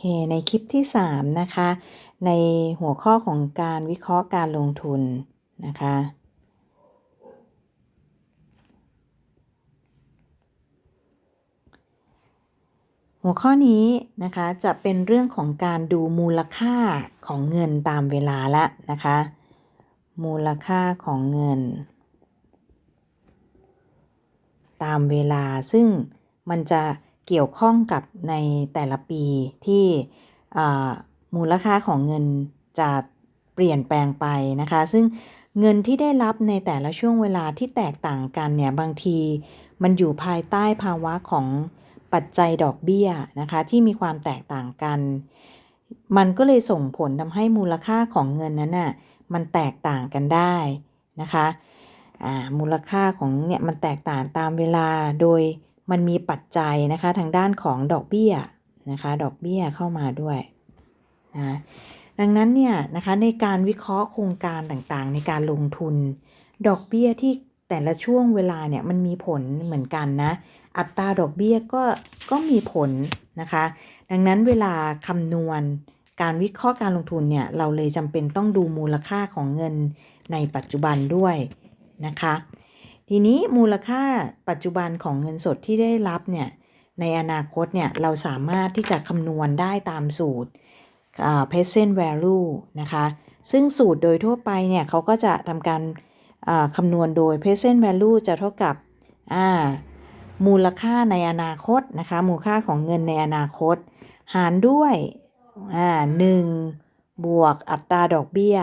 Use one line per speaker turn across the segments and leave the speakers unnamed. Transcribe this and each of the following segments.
ค ในคลิปที่ 3 นะคะ ในหัวข้อของการวิเคราะห์การลงทุนนะคะ หัวข้อนี้นะคะจะเป็นเรื่องของการดูมูลค่าของเงินตามเวลาละนะคะ มูลค่าของเงิน ตามเวลาซึ่งมันจะ เกี่ยวข้องกับในแต่ละปีที่มูลค่าของเงินจะเปลี่ยนแปลงไปนะคะ ซึ่งเงินที่ได้รับในแต่ละช่วงเวลาที่แตกต่างกันเนี่ยบางทีมันอยู่ภายใต้ภาวะของปัจจัยดอกเบี้ยนะคะที่มีความแตกต่างกัน มันก็เลยส่งผลทำให้มูลค่าของเงินนั้นน่ะมันแตกต่างกันได้นะคะมูลค่าของเนี่ยมันแตกต่างตามเวลาโดย มันมีปัจจัยนะคะทางด้านของดอกเบี้ยนะคะดอกเบี้ยเข้ามาด้วยนะดังนั้นเนี่ยนะคะในการวิเคราะห์โครงการต่างๆ ในการลงทุน ดอกเบี้ยที่แต่ละช่วงเวลาเนี่ยมันมีผลเหมือนกันนะอัตราดอกเบี้ยก็ก็มีผลนะคะ ดังนั้นเวลาคำนวณการวิเคราะห์การลงทุนเนี่ยเราเลยจำเป็นต้องดูมูลค่าของเงินในปัจจุบันด้วยนะคะ ทีนี้มูลค่าปัจจุบันของเงินสดที่ได้รับเนี่ยในอนาคตเนี่ยเราสามารถที่จะคำนวณได้ตามสูตร present value นะคะซึ่งสูตรโดยทั่วไปเนี่ยเขาก็จะทำการคำนวณโดย present value จะเท่ากับมูลค่าในอนาคตนะคะมูลค่าของเงินในอนาคต หารด้วยหนึ่งบวกอัตราดอกเบี้ย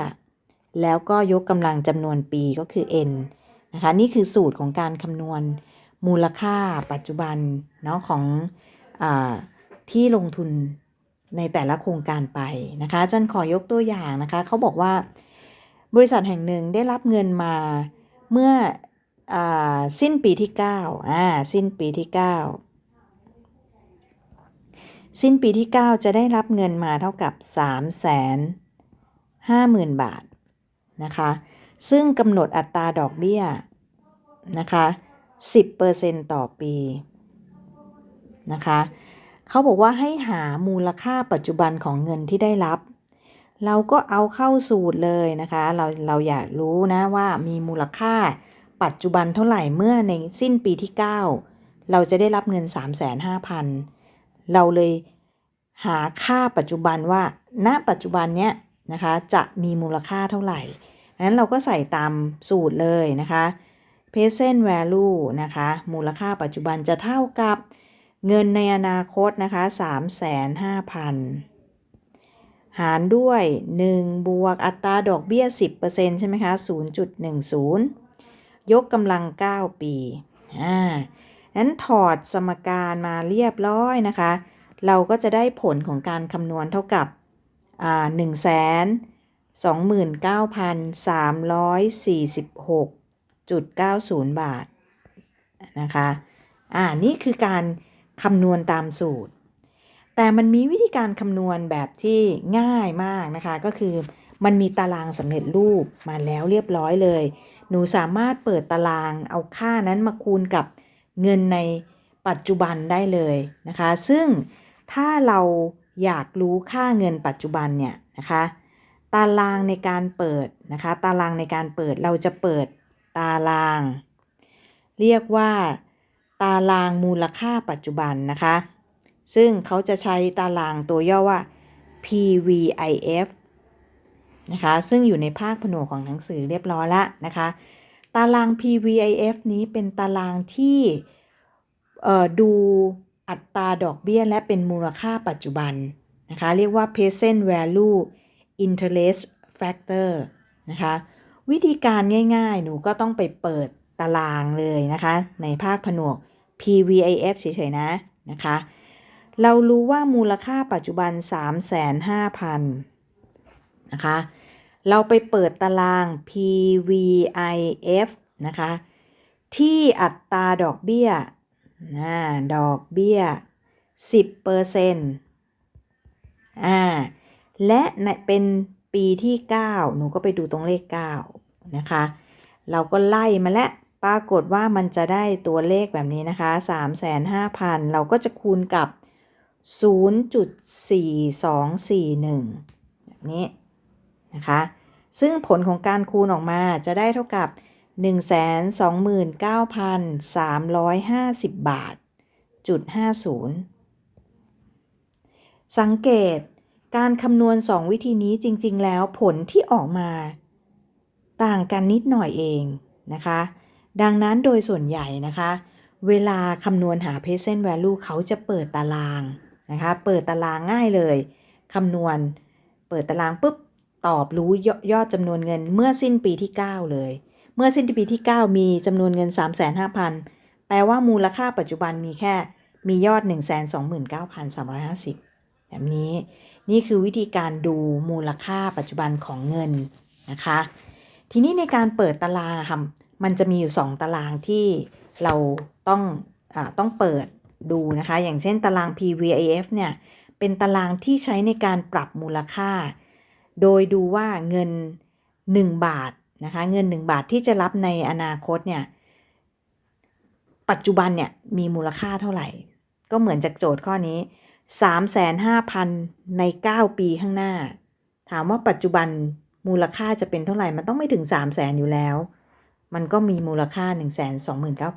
แล้วก็ยกกำลังจำนวนปีก็คือ n นะคะนี่คือสูตรของการคำนวณมูลค่าปัจจุบันเนาะของอที่ลงทุนในแต่ละโครงการไปนะคะจันขอยกตัวอย่างนะคะเขาบอกว่าบริษัทแห่งหนึ่งได้รับเงินมาเมื่ออสิ้นปีที่9อ่าสิ้นปีที่ 9 สิ้นปีที่ 9 จะได้รับเงินมาเท่ากับ 3 5 0 0 0 0 บาทนะคะ ซึ่งกำหนดอัตราดอกเบี้ย นะคะ 10%ต่อปีนะคะเขาบอกว่าให้หามูลค่าปัจจุบันของเงินที่ได้รับ เราก็เอาเข้าสูตรเลยนะคะ เราเราอยากรู้นะว่ามีมูลค่าปัจจุบันเท่าไหร่เมื่อในสิ้นปีที่ 9 เราจะได้รับเงิน 3 5 0 0 0 เราเลยหาค่าปัจจุบันว่า ณ ปัจจุบันเนี้ยนะคะจะมีมูลค่าเท่าไหร่นั้นเราก็ใส่ตามสูตรเลยนะคะ present value นะคะ มูลค่าปัจจุบันจะเท่ากับเงินในอนาคตนะคะ35,000 หารด้วย 1 บวกอัตราดอกเบี้ย 10%ใช่ไหมคะ0.10 ยกกำลัง 9 ปี อ่านั้นถอดสมการมาเรียบร้อยนะคะ เราก็จะได้ผลของการคำนวณเท่ากับ อ่า1 0 0 0 0 29,346.90 บาทนะคะ อ่า นี่คือการคำนวณตามสูตร แต่มันมีวิธีการคำนวณแบบที่ง่ายมากนะคะ ก็คือมันมีตารางสำเร็จรูปมาแล้วเรียบร้อยเลย หนูสามารถเปิดตารางเอาค่านั้นมาคูณกับเงินในปัจจุบันได้เลยนะคะ ซึ่งถ้าเราอยากรู้ค่าเงินปัจจุบันเนี่ยนะคะ ตารางในการเปิดนะคะ ตารางในการเปิดเราจะเปิด ตาราง เรียกว่า ตารางมูลค่าปัจจุบันนะคะ ซึ่งเขาจะใช้ตารางตัวย่อว่า PVIF นะคะซึ่งอยู่ในภาคผนวกของหนังสือเรียบร้อยล้วนะคะ ตาราง PVIF นี้เป็นตารางที่ดูอัตราดอกเบี้ยและเป็นมูลค่าปัจจุบันนะคะ เรียกว่า present value interest factor นะคะ วิธีการง่ายๆ หนูก็ต้องไปเปิดตารางเลยนะคะ ในภาคผนวก PVIF เฉยๆนะนะคะ เรารู้ว่ามูลค่าปัจจุบัน 3,500,000นะคะ เราไปเปิดตาราง PVIF นะคะ ที่อัตราดอกเบี้ยนะดอกเบี้ย 10%อ่า และเป็นปีที่ 9 หนูก็ไปดูตรงเลข 9 นะคะ เราก็ไล่มาแล้วปรากฏว่ามันจะได้ตัวเลขแบบนี้นะคะ 35,000 เราก็จะคูณกับ 0.4241แบบนี้นะคะ ซึ่งผลของการคูณออกมาจะได้เท่ากับ 129,350 บาทจุด50 สังเกตการคำนวณ 2 วิธีนี้จริง ๆ แล้วผลที่ออกมา ต่างกันนิดหน่อยเองนะคะ ดังนั้นโดยส่วนใหญ่นะคะ เวลาคำนวณหา present value เขาจะเปิดตารางนะคะ เปิดตารางง่ายเลยคำนวณ เปิดตารางปุ๊บตอบรู้ยอดจำนวนเงินเมื่อสิ้นปีที่ 9 เลย เมื่อสิ้นปีที่ 9 มีจำนวนเงิน 35,000 แปลว่ามูลค่าปัจจุบันมีแค่มียอด 129,350 แบบนี้ นี่คือวิธีการดูมูลค่าปัจจุบันของเงินนะคะ ทีนี้ในการเปิดตารางค่ะมันจะมีอยู่ 2 ตารางที่เราต้องอต้องเปิดดูนะคะ อย่างเช่นตาราง PVIF เนี่ย เป็นตารางที่ใช้ในการปรับมูลค่า โดยดูว่าเงิน 1 บาทนะคะเงิน 1 บาทที่จะรับในอนาคตเนี่ย ปัจจุบันเนี่ยมีมูลค่าเท่าไหร่ ก็เหมือนจากโจทย์ข้อนี้ 35,000 ใน 9 ปีข้างหน้า ถามว่าปัจจุบัน มูลค่าจะเป็นเท่าไหร่ มันต้องไม่ถึง 3 0 0แสนอยู่แล้ว มันก็มีมูลค่า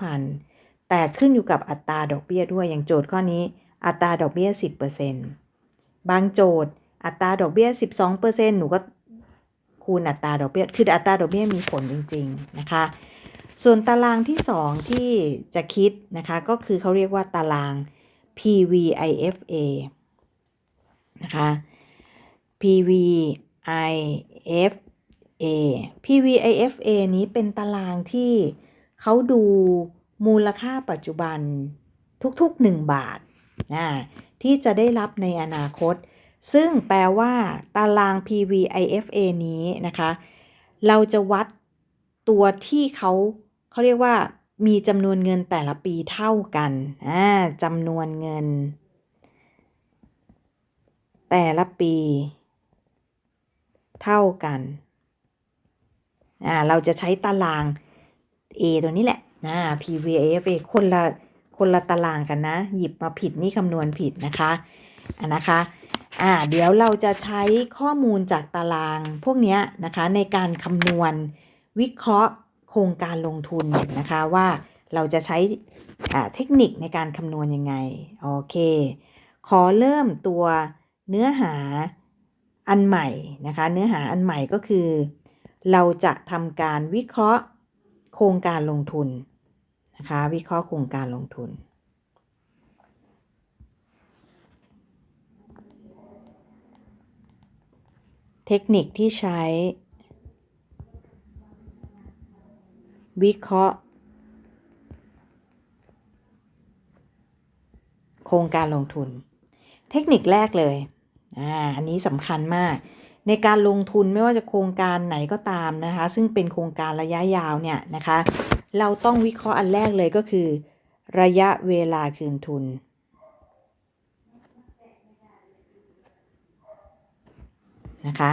129,000 แต่ขึ้นอยู่กับอัตราดอกเบี้ยด้วย อย่างโจทย์ข้อนี้ อัตราดอกเบี้ย 10%บางโจทย์ อัตราดอกเบี้ย 12%หนูก็คูณอัตราดอกเบี้ย คืออัตราดอกเบี้ยมีผลจริง ๆ นะคะ ส่วนตารางที่ 2 ที่จะคิดนะคะ ก็คือเขาเรียกว่าตาราง PVIFA นะคะ PV I VIF A PVIFA นี้เป็นตารางที่เขาดูมูลค่าปัจจุบันทุกๆ 1 บาทนะที่จะได้รับในอนาคต ซึ่งแปลว่าตาราง PVIFA นี้นะคะ เราจะวัดตัวที่เขาเขาเรียกว่ามีจำนวนเงินแต่ละปีเท่ากันอ่าจำนวนเงิน แต่ละปี เท่ากันอ่าเราจะใช้ตาราง A ตัวนี้แหละนะ PVFA คนละคนละตารางกันนะ หยิบมาผิดนี่คำนวณผิดนะคะอ่านะคะอ่าเดี๋ยวเราจะใช้ข้อมูลจากตารางพวกนี้นะคะในการคำนวณวิเคราะห์โครงการลงทุนนะคะว่าเราจะใช้เทคนิคในการคำนวณยังไง โอเค ขอเริ่มตัวเนื้อหา อันใหม่นะคะ เนื้อหาอันใหม่ก็คือ เราจะทำการวิเคราะห์โครงการลงทุนนะคะ วิเคราะห์โครงการลงทุน เทคนิคที่ใช้ วิเคราะห์ โครงการลงทุน เทคนิคแรกเลย อ่าอันนี้สำคัญมาก ในการลงทุนไม่ว่าจะโครงการไหนก็ตามนะคะ ซึ่งเป็นโครงการระยะยาวเนี่ยนะคะ เราต้องวิเคราะห์อันแรกเลยก็คือ ระยะเวลาคืนทุนนะคะ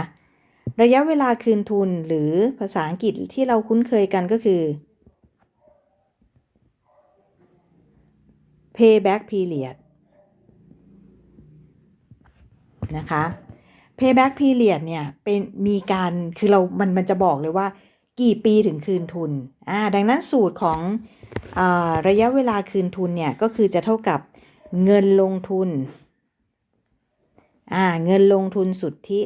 ระยะเวลาคืนทุนหรือภาษาอังกฤษที่เราคุ้นเคยกันก็คือ payback period นะคะ payback period เนี่ยเป็นมีการคือเรามันมันจะบอกเลยว่ากี่ปีถึงคืนทุนอ่าดังนั้นสูตรของอระยะเวลาคืนทุนเนี่ยก็คือจะเท่ากับเงินลงทุนอ่าเงินลงทุนสุทธิ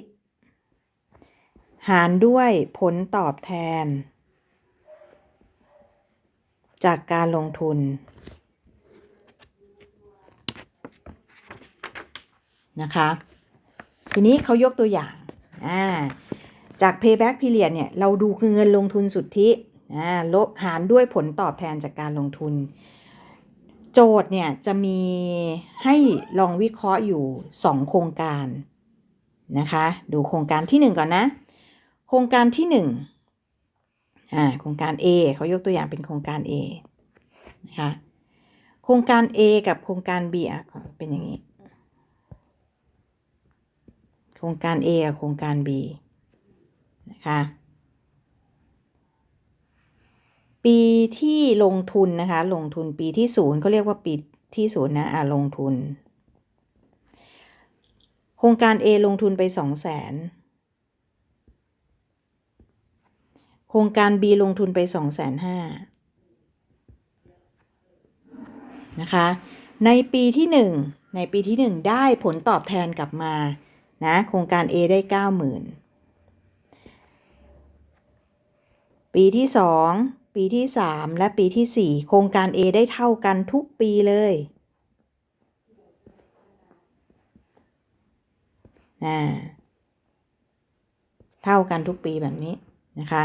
หารด้วยผลตอบแทน จากการลงทุนนะคะ ทีนี้เขายกตัวอย่างอ่าจาก payback period เนี่ยเราดูคือเงินลงทุนสุทธิอ่าลบหารด้วยผลตอบแทนจากการลงทุน โจทย์เนี่ยจะมีให้ลองวิเคราะห์อยู่ 2 โครงการนะคะ ดูโครงการที่ 1 ก่อนนะ โครงการที่ 1อ่าโครงการ A เขายกตัวอย่างเป็นโครงการ A นะคะโครงการ A กับโครงการ B อะเป็นอย่างนี้ ครงการ A กับโครงการ B นะคะปีที่ลงทุนนะคะ ลงทุนปีที่ศูนย์เขาเรียกว่าปีที่ศูนย์นะอ่าลงทุน โครงการ A ลงทุนไปสองแสนโครงการ B ลงทุนไปสองแสนห้านะคะ ในปีที่หนึ่งในปีที่หนึ่งได้ผลตอบแทนกลับมา นะโครงการ A ได้เก้าหมื่นปีที่สองปีที่สามและปีที่สี่โครงการ A ได้เท่ากันทุกปีเลยอ่าเท่ากันทุกปีแบบนี้นะคะ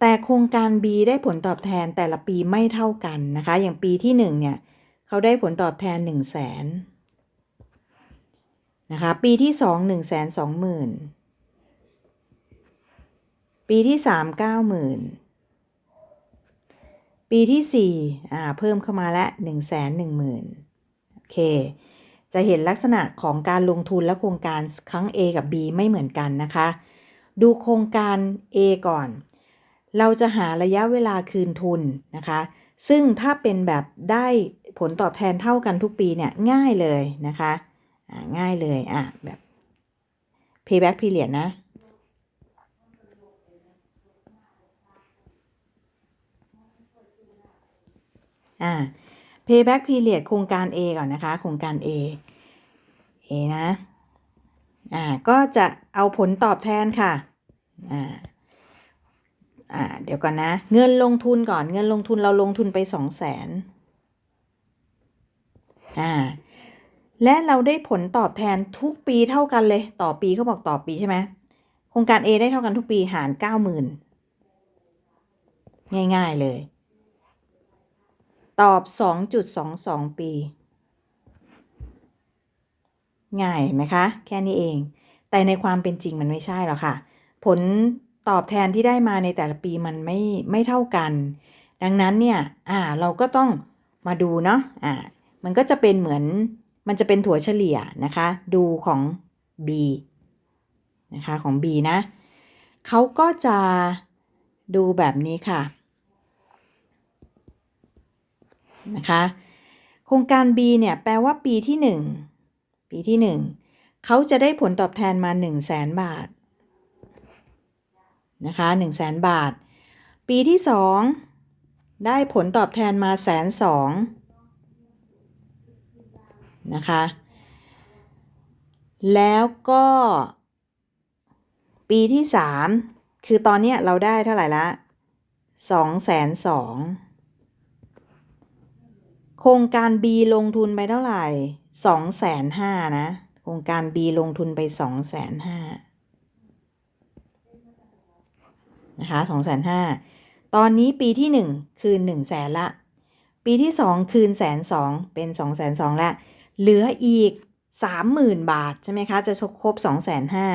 แต่โครงการ B ได้ผลตอบแทนแต่ละปีไม่เท่ากันนะคะ อย่างปีที่ 1 เนี่ย เขาได้ผลตอบแทน 1 0 0 0 0แสน นะคะ ปีที่2 1 2 0 0 0 0ปีที่3 90,000ปีที่4อ่าเพิ่มเข้ามาละ1 1 0 0 0 0โอเค จะเห็นลักษณะของการลงทุนและโครงการครั้ง A กับ B ไม่เหมือนกันนะคะ ดูโครงการ A ก่อน เราจะหาระยะเวลาคืนทุนนะคะ ซึ่งถ้าเป็นแบบได้ผลตอบแทนเท่ากันทุกปีเนี่ยง่ายเลยนะคะ ง่ายเลยอะแบบ payback period นะอ่า payback period โครงการ A ก่อนนะคะ โครงการ A A นะ อ่า ก็จะเอาผลตอบแทนค่ะ อ่า อ่า เดี๋ยวก่อนนะ เงินลงทุนก่อน เงินลงทุนเราลงทุนไปสองแสนอ่า และเราได้ผลตอบแทนทุกปีเท่ากันเลย ต่อปีเขาบอกต่อปีใช่ไหมโครงการ A ได้เท่ากันทุกปีหารเก้าหมื่นง่าย ๆ เลย ตอบ 2.22 ปี ง่ายไหมคะ แค่นี้เอง แต่ในความเป็นจริงมันไม่ใช่หรอกค่ะ ผลตอบแทนที่ได้มาในแต่ละปีมันไม่ไม่เท่ากัน ดังนั้นเนี่ย อ่า เราก็ต้องมาดูเนาะ อ่า มันก็จะเป็นเหมือน มันจะเป็นถั่วเฉลี่ยนะคะ ดูของ B นะคะของ B นะเขาก็จะดูแบบนี้ค่ะนะคะโครงการ B เนี่ยแปลว่าปีที่ 1 ปีที่ 1เขาจะได้ผลตอบแทนมา 1 0 0 0 0แบาทนะคะ1 0 0 0 0 0บาท ปีที่ 2 ได้ผลตอบแทนมาแสนสอง นะคะ แล้วก็ปีที่3คือตอนนี้เราได้เท่าไหร่ละ2 2 0 0 0โครงการ B ลงทุนไปเท่าไหร่สองแสนห้านะ โครงการ B ลงทุนไปสองแสนห้านะคะสองแสนห้าตอนนี้ปีที่หนึ่งคืนหนึ่งแสนละ ปีที่สองคืนแสนสองเป็นสองแสนสองละ เหลืออีกสามหมื่นบาท ใช่ไหมคะ จะชกครบสองแสนห้า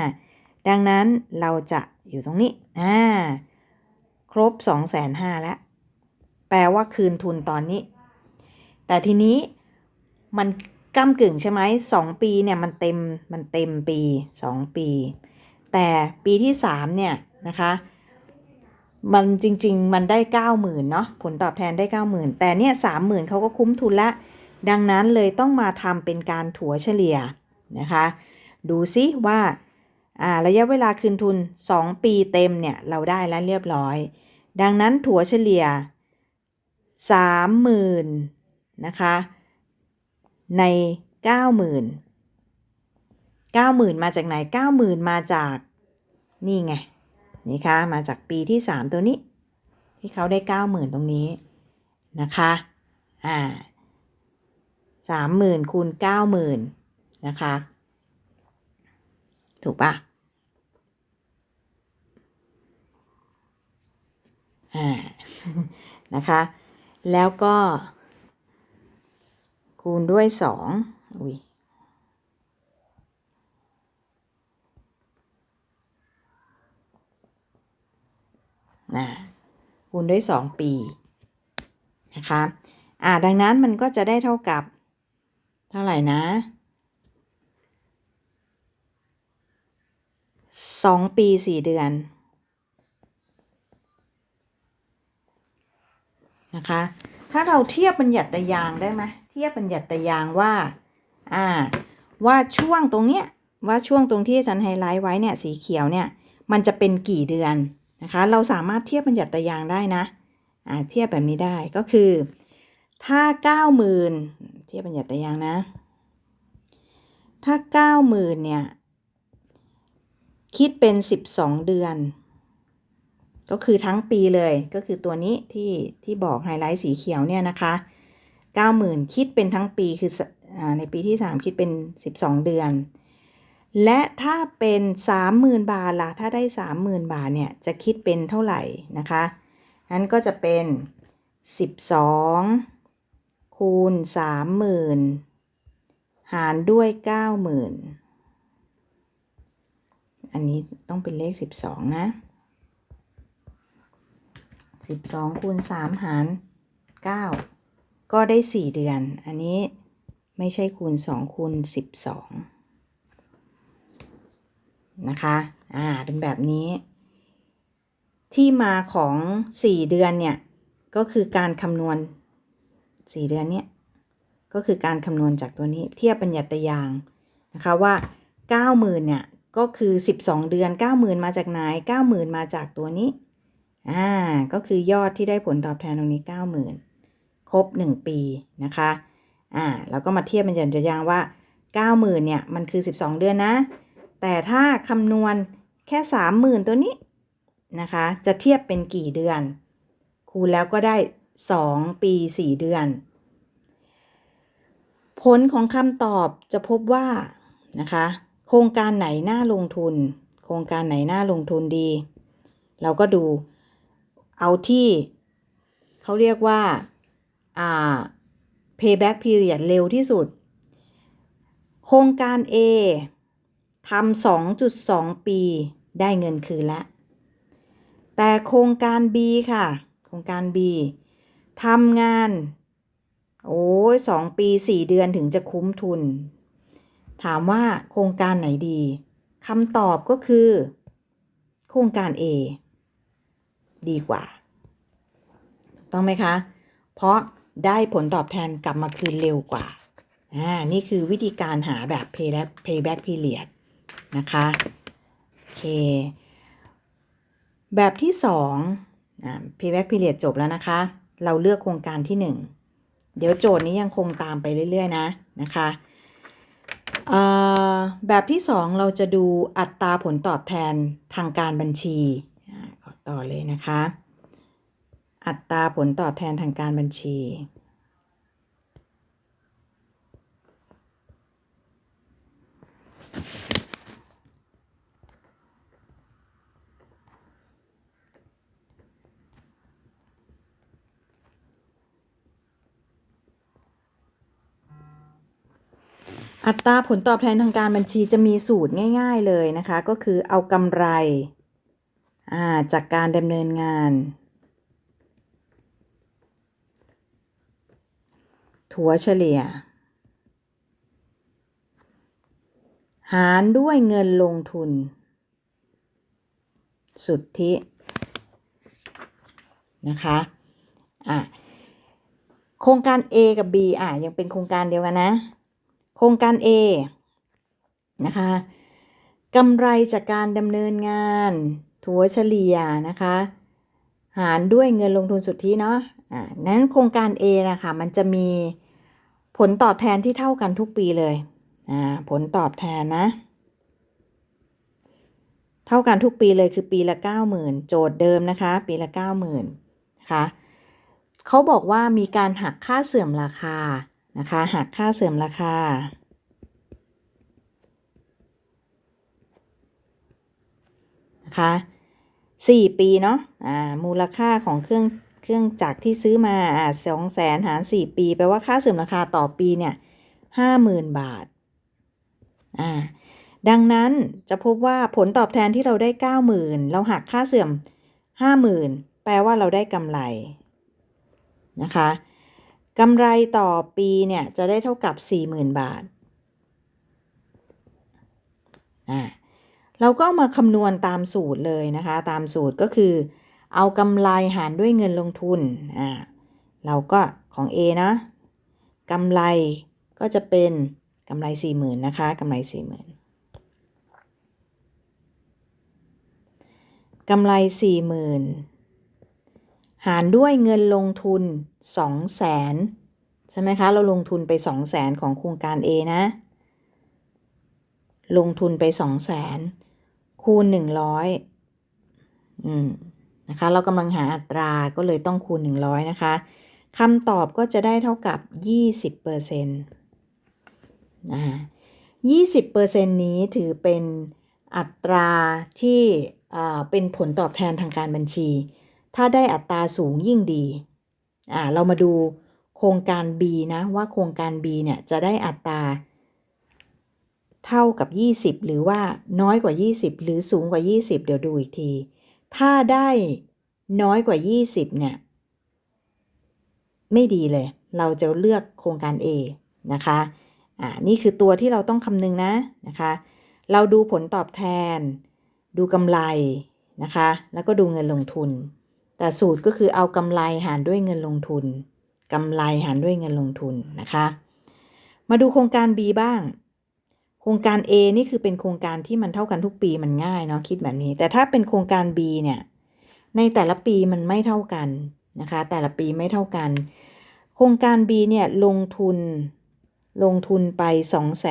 ดังนั้นเราจะอยู่ตรงนี้อ่าครบสองแสนห้าแล้ว แปลว่าคืนทุนตอนนี้ แต่ทีนี้มันก้ากึ่งใช่ไหมสองปีเนี่ยมันเต็มมันเต็มปีสองปี แต่ปีที่สามเนี่ยนะคะมันจริง ๆ มันได้เก้าหมื่นเนาะผลตอบแทนได้เก้าหมื่นแต่เนี่ยสามหมื่นเขาก็คุ้มทุนละ ดังนั้นเลยต้องมาทำเป็นการถัวเฉลี่ยนะคะ ดูซิว่าระยะเวลาคืนทุน 2 ปีเต็มเนี่ยเราได้แล้วเรียบร้อย ดังนั้นถัวเฉลี่ย 30,000นะคะใน 90,000 90,000 มาจากไหน 90,000 มาจากนี่ไงนี่คะมาจากปีที่ 3 ตัวนี้ ที่เขาได้ 90,000 ตรงนี้นะคะอ่า 30,000คูณ90,000นะคะ ถูกปะอ่า นะคะ แล้วก็ คูณด้วยสองอุ้ยนะคูณด้วยสองปี นะคะ อ่า ดังนั้นมันก็จะได้เท่ากับ เท่าไหร่นะสองปีสี่เดือน นะคะ ถ้าเราเทียบบัญญัติยางได้ไหมเทียบบัญญัติยางว่า อ่า ว่าช่วงตรงเนี้ย ว่าช่วงตรงที่อาจารย์ไฮไลท์ไว้เนี่ยสีเขียวเนี่ย มันจะเป็นกี่เดือนนะคะ เราสามารถเทียบบัญญัติตารางได้นะ อ่า เทียบแบบนี้ได้ก็คือ ถ้าเก้าหมื่น เทียบบัญญัติตารางนะ ถ้าเก้าหมื่นเนี่ย คิดเป็นสิบสองเดือน ก็คือทั้งปีเลยก็คือตัวนี้ที่ที่บอกไฮไลท์สีเขียวเนี่ยนะคะเก้าหมื่นคิดเป็นทั้งปีคือในปีที่สามคิดเป็นสิบสองเดือน และถ้าเป็นสามหมื่นบาทล่ะถ้าได้สามหมื่นบาทเนี่ยจะคิดเป็นเท่าไหร่นะคะนั้นก็จะเป็นสิบสอง คูณสามหมื่นหารด้วยเก้าหมื่นอันนี้ต้องเป็นเลขสิบสองนะสิบสองคูณสามหารเก้าก็ได้สี่เดือน อันนี้ไม่ใช่คูณสองคูณสิบสองนะคะ อ่า เป็นแบบนี้ ที่มาของ4เดือนเนี่ย ก็คือการคำนวณ 4เดือนเนี่ยก็คือการคำนวณจากตัวนี้เทียบบัญญัติยางนะคะว่า 90,000เนี่ยก็คือ 12 เดือน 90,000 มาจากไหน90,000 มาจากตัวนี้อ่าก็คือยอดที่ได้ผลตอบแทนตรงนี้ 90,000 ครบ 1 ปีนะคะอ่าแล้วก็มาเทียบบัญญัติยางว่า 90,000เนี่ยมันคือ 12 เดือนนะ แต่ถ้าคำนวณแค่สามหมื่นตัวนี้นะคะ จะเทียบเป็นกี่เดือน คูณแล้วก็ได้ 2 ปี 4 เดือน ผลของคำตอบจะพบว่านะคะ โครงการไหนน่าลงทุน โครงการไหนน่าลงทุนดี เราก็ดูเอาที่เขาเรียกว่าอ่า payback period เร็วที่สุด โครงการ A ทำ 2.2 ปีได้เงินคืนล้วแต่โครงการ B ค่ะ โครงการ B ทำงาน โอ้ยสองปี4เดือนถึงจะคุ้มทุน ถามว่าโครงการไหนดีคำตอบก็คือ โครงการ A ดีกว่า ถูกต้องไหมคะ เพราะได้ผลตอบแทนกลับมาคืนเร็วกว่า อ่า นี่คือวิธีการหาแบบ payback payback period นะคะ โอเค แบบที่สองอ่า payback period จบแล้วนะคะ เราเลือกโครงการที่หนึ่งเดี๋ยวโจทย์นี้ยังคงตามไปเรื่อย ๆ นะ นะคะแบบที่สองเราจะดูอัตราผลตอบแทนทางการบัญชีขอต่อเลยนะคะ อัตราผลตอบแทนทางการบัญชี อัตราผลตอบแทนทางการบัญชีจะมีสูตรง่าย ๆเลยนะคะ ก็คือเอากำไราจากการดำเนินงาน ถัวเฉลี่ย หารด้วยเงินลงทุน สุทธิ นะคะอะโครงการ A กับ B อะยังเป็นโครงการเดียวกันนะ โครงการ A นะคะกำไรจากการดำเนินงานถัวเฉลี่ยนะคะ หารด้วยเงินลงทุนสุทธิเนาะอ่านั้นโครงการ A นะคะมันจะมีผลตอบแทนที่เท่ากันทุกปีเลยผลตอบแทนนะ เท่ากันทุกปีเลยคือปีละ 90,000 โจทย์เดิมนะคะ ปีละ 90,000นะคะเขาบอกว่ามีการหักค่าเสื่อมราคา นะคะหักค่าเสื่อมราคา นะคะ4ปีเนาะอ่ามูลค่าของเครื่องเครื่องจักรที่ซื้อมาอ่าสองแสนหาร4ปีแปลว่าค่าเสื่อมราคาต่อปีเนี่ย50,000บาทอ่าดังนั้นจะพบว่าผลตอบแทนที่เราได้90,000เราหักค่าเสื่อม50,000แปลว่าเราได้กำไรนะคะ กำไรต่อปีเนี่ยจะได้เท่ากับ 40,000 บาทอ่าเราก็มาคำนวณตามสูตรเลยนะคะ ตามสูตรก็คือ เอากำไรหารด้วยเงินลงทุนอ่าเราก็ของ A นะกำไรก็จะเป็นกำไร 40,000นะคะกำไร 40,000กำไร 40,000 หารด้วยเงินลงทุน200,000ใช่ไหมคะ เราลงทุนไป200,000ของโครงการ A นะ ลงทุนไป200,000คูณ100อืมนะคะ เรากำลังหาอัตราก็เลยต้องคูณ100นะคะคำตอบก็จะได้เท่ากับ20%นะ20%นี้ถือเป็นอัตราที่เป็นผลตอบแทนทางการบัญชี ถ้าได้อัตราสูงยิ่งดี อ่า เรามาดูโครงการ B นะว่าโครงการ B เนี่ยจะได้อัตรา เท่ากับ 20 หรือว่าน้อยกว่า 20 หรือสูงกว่า 20 เดี๋ยวดูอีกที ถ้าได้น้อยกว่า 20 เนี่ย ไม่ดีเลย เราจะเลือกโครงการ A นะคะ อ่า นี่คือตัวที่เราต้องคำนึงนะนะคะ เราดูผลตอบแทน ดูกำไรนะคะ แล้วก็ดูเงินลงทุน แต่สูตรก็คือเอากำไรหารด้วยเงินลงทุนกำไรหารด้วยเงินลงทุนนะคะ มาดูโครงการ B บ้าง โครงการ A นี่คือเป็นโครงการที่มันเท่ากันทุกปีมันง่ายเนาะคิดแบบนี้ แต่ถ้าเป็นโครงการ B เนี่ยในแต่ละปีมันไม่เท่ากันนะคะ แต่ละปีไม่เท่ากัน โครงการ B เนี่ยลงทุนลงทุนไป 2 5 0 0 0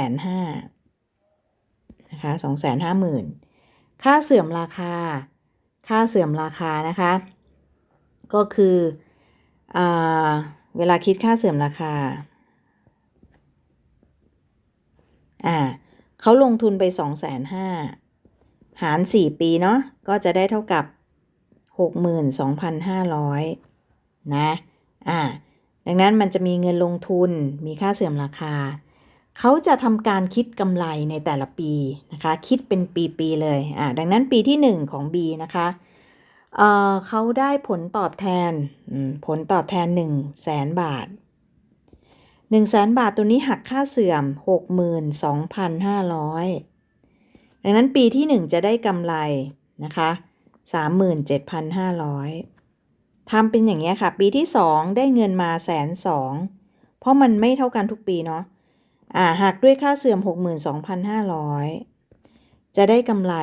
นะคะ2 5 0 0 0 0 ค่าเสื่อมราคา ค่าเสื่อมราคานะคะ ก็คืออเวลาคิดค่าเสื่อมราคาอ่าเขาลงทุนไป 2 5 0 0 0หาร 4 ปีเนาะก็จะได้เท่ากับ 62,500 นะอ่าดังนั้นมันจะมีเงินลงทุนมีค่าเสื่อมราคา เขาจะทำการคิดกำไรในแต่ละปีนะคะ คิดเป็นปี ๆ เลยอ่าดังนั้นปีที่ 1 ของ B นะคะ เขาได้ผลตอบแทนผลตอบแทน 1 0 0 0 0แสนบาท 1 0 0 0 0แสนบาทตัวนี้หักค่าเสื่อม 62,500 ดังนั้นปีที่ 1 จะได้กำไรนะคะ 37,500 ทำเป็นอย่างเงี้ค่ะ ปีที่ 2 ได้เงินมาแสนสองเพราะมันไม่เท่ากันทุกปีเนาะอ่าหักด้วยค่าเสื่อม 62,500 จะได้กำไร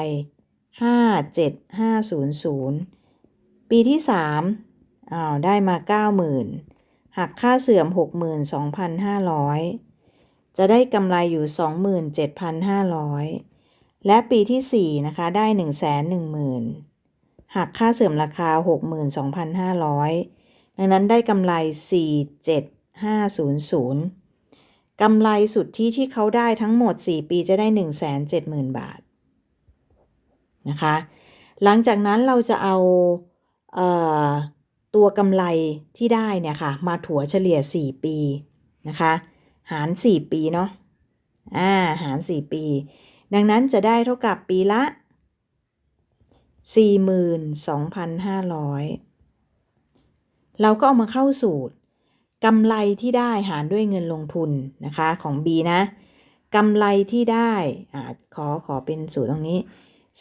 57500 ปีที่3อ้าวได้มา90,000หักค่าเสื่อม62,500จะได้กำไรอยู่27,500และปีที่4นะคะได้110,000หักค่าเสื่อมราคา62,500ดังนั้นได้กำไร47500กำไรสุดทธิที่เขาได้ทั้งหมด 4 ปีจะได้ 170,000 บาทนะคะ หลังจากนั้นเราจะเอา ตัวกำไรที่ได้เนี่ยค่ะ มาถัวเฉลี่ย 4 ปีนะคะ หาร 4 ปีเนาะอ่าหาร 4 ปี ดังนั้นจะได้เท่ากับปีละ 42,500 เราก็เอามาเข้าสูตรกำไรที่ได้หารด้วยเงินลงทุนนะคะของ B นะกำไรที่ได้อ่าขอขอเป็นสูตรตรงนี้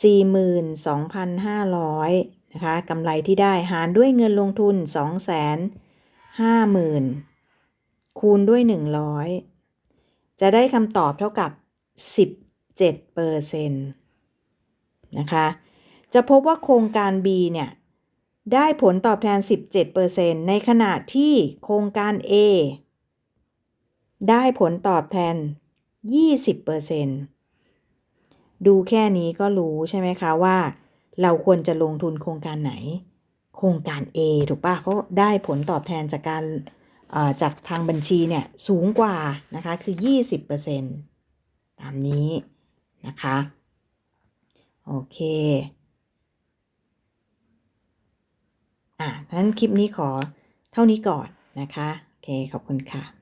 42,500 นะคะกำไรที่ได้หารด้วยเงินลงทุน 250,000 คูณด้วย 100 จะได้คำตอบเท่ากับ 17%นะคะ จะพบว่าโครงการ B เนี่ย ได้ผลตอบแทน 17%ในขณะที่โครงการ A ได้ผลตอบแทน 20%ดูแค่นี้ก็รู้ใช่ไหมคะว่า เราควรจะลงทุนโครงการไหน โครงการ A ถูกปะเพราะได้ผลตอบแทนจากการจากทางบัญชีเนี่ยสูงกว่านะคะคือ 20%ตามนี้นะคะ โอเคอะงั้นคลิปนี้ขอเท่านี้ก่อนนะคะ โอเค ขอบคุณค่ะ